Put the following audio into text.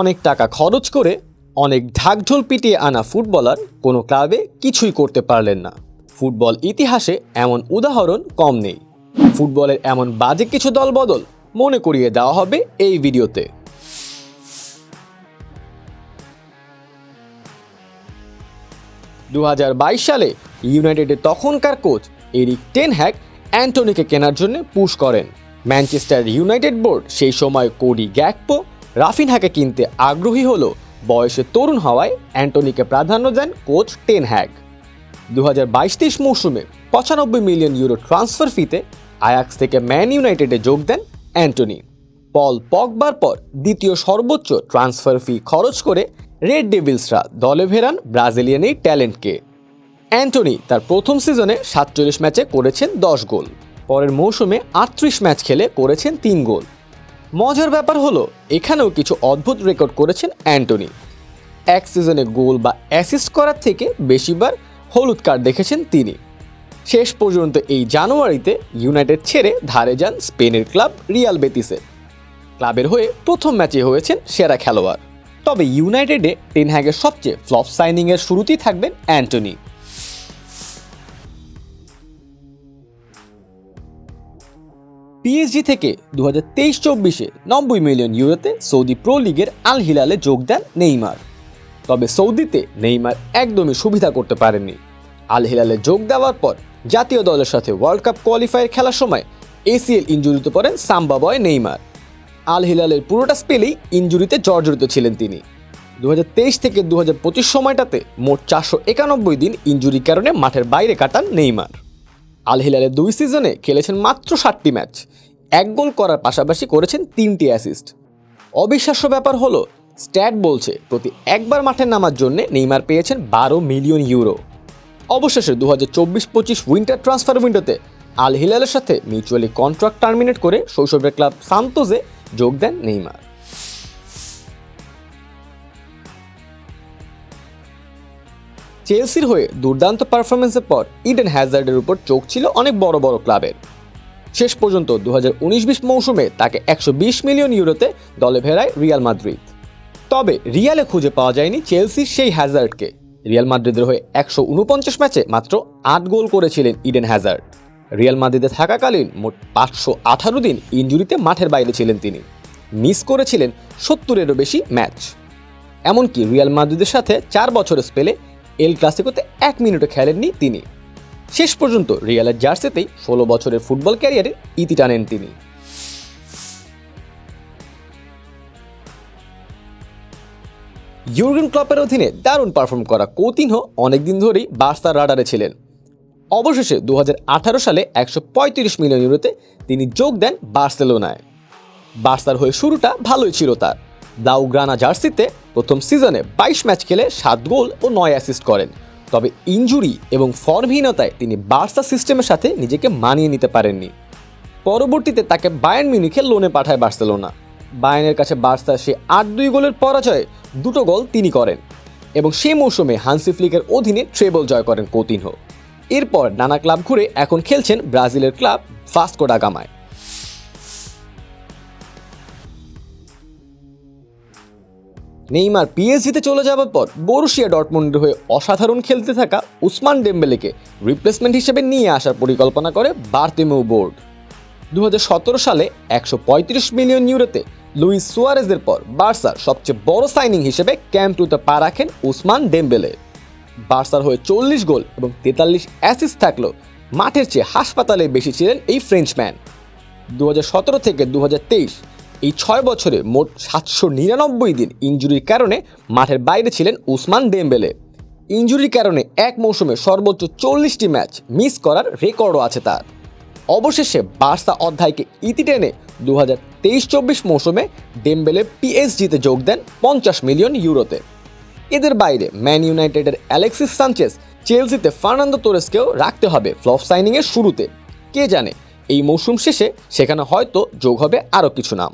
অনেক টাকা খরচ করে অনেক ঢাকঢোল পিটিয়ে আনা ফুটবলার কোনো ক্লাবে কিছুই করতে পারলেন না। ফুটবল ইতিহাসে এমন উদাহরণ কম নেই। ফুটবলের এমন বাজে কিছু দলবদল মনে করিয়ে দেওয়া হবে এই ভিডিওতে। দু হাজার বাইশ সালে ইউনাইটেডের তখনকার কোচ এরিক টেন হ্যাক অ্যান্টনিকে কেনার জন্য পুশ করেন। ম্যানচেস্টার ইউনাইটেড বোর্ড সেই সময় কোডি গ্যাকপো রাফিনহাকে কিনতে আগ্রহী হল বয়সে তরুণ হওয়ায় অ্যান্টনিকে প্রাধান্য দেন কোচ টেন হ্যাক দু হাজার বাইশ তেইশ মৌসুমে পঁচানব্বই মিলিয়ন ইউরো ট্রান্সফার ফিতে আয়াক্স থেকে ম্যান ইউনাইটেডে যোগ দেন অ্যান্টনি। পল পকবার পর দ্বিতীয় সর্বোচ্চ ট্রান্সফার ফি খরচ করে রেড ডেভিলসরা দলে ফেরান ব্রাজিলিয়ান এই ট্যালেন্টকে। অ্যান্টনি তার প্রথম সিজনে সাতচল্লিশ ম্যাচে করেছেন দশ গোল। পরের মৌসুমে আটত্রিশ ম্যাচ খেলে করেছেন তিন গোল। মজার ব্যাপার হলো, এখানেও কিছু অদ্ভুত রেকর্ড করেছেন অ্যান্টনি। এক সিজনে গোল বা অ্যাসিস্ট করার থেকে বেশিবার হলুদ কার্ড দেখেছেন তিনি। শেষ পর্যন্ত এই জানুয়ারিতে ইউনাইটেড ছেড়ে ধারে যান স্পেনের ক্লাব রিয়াল বেতিসে ক্লাবের হয়ে প্রথম ম্যাচে হয়েছেন সেরা খেলোয়াড়। তবে ইউনাইটেডে টেনহ্যাগের সবচেয়ে ফ্লপ সাইনিংয়ের শুরুতেই থাকবেন অ্যান্টনি। পিএসজি থেকে দু হাজার তেইশ চব্বিশে নব্বই মিলিয়ন ইউরোতে সৌদি প্রো লিগের আল হিলালে যোগ দেন নেইমার। তবে সৌদিতে নেইমার একদমই সুবিধা করতে পারেননি। আল হিলালে যোগ দেওয়ার পর জাতীয় দলের সাথে ওয়ার্ল্ড কাপ কোয়ালিফায়ার খেলার সময় এসিএল ইঞ্জুরিতে পড়েন সাম্বা বয় নেইমার। আল হিলালের পুরোটা স্পেলেই ইঞ্জুরিতে জর্জরিত ছিলেন তিনি। দু হাজার তেইশ থেকে দু হাজার পঁচিশ সময়টাতে মোট চারশো একানব্বই দিন ইঞ্জুরির কারণে মাঠের বাইরে কাটান নেইমার। আল হিলালের দুই সিজনে খেলেছেন মাত্র ষাটটি ম্যাচ। এক গোল করার পাশাপাশি করেছেন তিনটি অ্যাসিস্ট। অবিশ্বাস্য ব্যাপার হলো, স্ট্যাট বলছে প্রতি একবার মাঠে নামার জন্য নেইমার পেয়েছেন বারো মিলিয়ন ইউরো। অবশেষে দু হাজার চব্বিশ পঁচিশ উইন্টার ট্রান্সফার উইন্ডোতে আল হিলালের সাথে মিউচুয়ালি কন্ট্রাক্ট টার্মিনেট করে শৈশবের ক্লাব সান্তোজে যোগ দেন নেইমার। চেলসির হয়ে দুর্দান্ত পারফরমেন্সের পর ইডেন হ্যাজার্ডের উপর চোখ ছিল অনেক বড় বড় ক্লাবের। শেষ পর্যন্ত দু হাজার মৌসুমে তাকে একশো বিশ মিলিয়ন ইউরোতে দলে ভেড়ায় রিয়াল মাদ্রিদ তবে রিয়ালে খুঁজে পাওয়া যায়নি চেলসির সেই হ্যাজার্ডকে রিয়াল মাদ্রিদের হয়ে একশো উনপঞ্চাশ ম্যাচে মাত্র আট গোল করেছিলেন ইডেন হ্যাজার্ড রিয়াল মাদ্রিদে থাকাকালীন মোট পাঁচশো আঠারো দিন ইঞ্জুরিতে মাঠের বাইরে ছিলেন তিনি। মিস করেছিলেন সত্তরেরও বেশি ম্যাচ। এমনকি রিয়াল মাদ্রিদের সাথে চার বছরের স্পেলে এল ক্লাসিকোতে এক মিনিটও খেলেননি তিনি। শেষ পর্যন্ত রিয়ালের জার্সিতেই ষোলো বছরের ফুটবল ক্যারিয়ারের ইতি টানেন তিনি। ইউর্গেন ক্লপের অধীনে দারুণ পারফর্ম করা কৌতিনহ অনেকদিন ধরেই বার্সার রাডারে ছিলেন। অবশেষে দু হাজার আঠারো সালে একশো পঁয়ত্রিশ মিলিয়ন ইউরোতে তিনি যোগ দেন বার্সেলোনায়। বার্সার হয়ে শুরুটা ভালোই ছিল তার। দাউগ্রানা জার্সিতে প্রথম সিজনে বাইশ ম্যাচ খেলে সাত গোল ও নয় অ্যাসিস্ট করেন। তবে ইঞ্জুরি এবং ফর্মহীনতায় তিনি বার্সা সিস্টেমের সাথে নিজেকে মানিয়ে নিতে পারেননি। পরবর্তীতে তাকে বায়ার্ন মিউনিখে লোনে পাঠায় বার্সেলোনা। বায়ার্নের কাছে বার্সা সে আট দুই গোলের পরাজয়ে দুটো গোল তিনি করেন এবং সেই মৌসুমে হানসি ফ্লিকের অধীনে ট্রেবল জয় করেন কৌতিনহ। এরপর নানা ক্লাব ঘুরে এখন খেলছেন ব্রাজিলের ক্লাব ফাস্কো ডা নেইমার পিএসজিতে চলে যাওয়ার পর বরুশিয়া ডটমন্ডের হয়ে অসাধারণ খেলতে থাকা উসমান ডেম্বেলেকে রিপ্লেসমেন্ট হিসেবে নিয়ে আসার পরিকল্পনা করে বার্তেমেউ বোর্ড। দু হাজার সতেরো সালে একশো পঁয়ত্রিশ মিলিয়ন ইউরোতে লুইস সুয়ারেজের পর বার্সার সবচেয়ে বড় সাইনিং হিসেবে ক্যাম্প টুতে পা রাখেন উসমান ডেম্বেলে। বার্সার হয়ে চল্লিশ গোল এবং তেতাল্লিশ অ্যাসিস্ট থাকলেও মাঠের চেয়ে হাসপাতালে বেশি ছিলেন এই ফ্রেঞ্চম্যান দু হাজার সতেরো থেকে দু হাজার তেইশ এই ছয় বছরে মোট সাতশো নিরানব্বই দিন ইঞ্জুরির কারণে মাঠের বাইরে ছিলেন উসমান ডেম্বেলে ইঞ্জুরির কারণে এক মৌসুমে সর্বোচ্চ চল্লিশটি ম্যাচ মিস করার রেকর্ডও আছে তার। অবশেষে বার্সা অধ্যায়কে ইতি টেনে দু হাজার তেইশ চব্বিশ মৌসুমে ডেম্বেলে পিএসজিতে যোগ দেন পঞ্চাশ মিলিয়ন ইউরোতে। এদের বাইরে ম্যান ইউনাইটেডের অ্যালেক্সিস সানচেস চেলসিতে ফার্নান্দো তোরেসকেও রাখতে হবে ফ্লপ সাইনিংয়ের শুরুতে। কে জানে, এই মৌসুম শেষে সেখানে হয়তো যোগ হবে আরও কিছু নাম।